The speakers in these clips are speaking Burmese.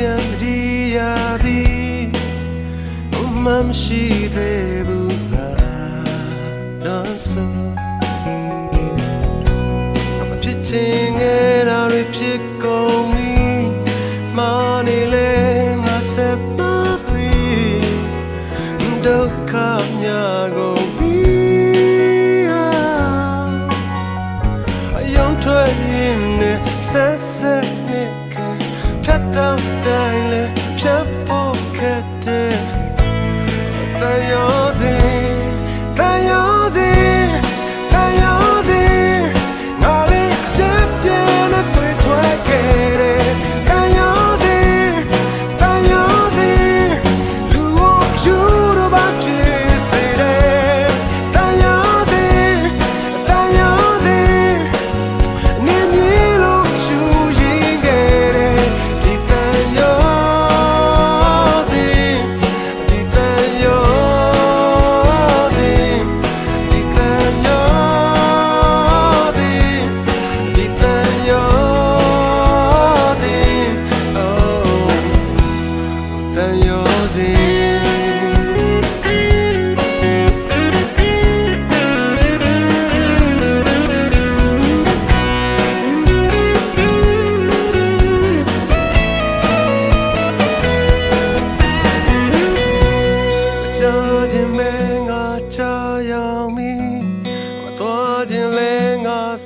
ပြန်တည်ရသည်ဘုမှမရှိသေးဘူးလားတော့ဆိုအမဖြစ်ခြင်းငယ်တာတွေဖြစ်ကုန်ပြီမာနေလေငါဆက်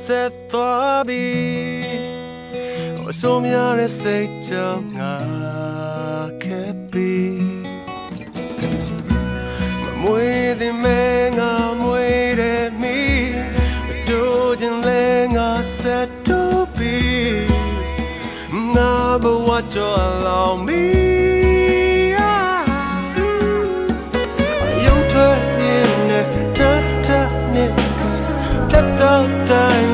ဆက်သွားပြီအဆုံးများတဲ့စိတ်ကြောင့်ငါခဲ့ပြီမမွေးသည်မဲငါမွေးတဲ့မီမတို့ခြင်းလဲငါဆက်တို့ပြီငါဘဝကြောင့်လောင်မီယုံထွက်ရင်တတ်တတ်နေတတ်တော့တိုင်း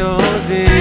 11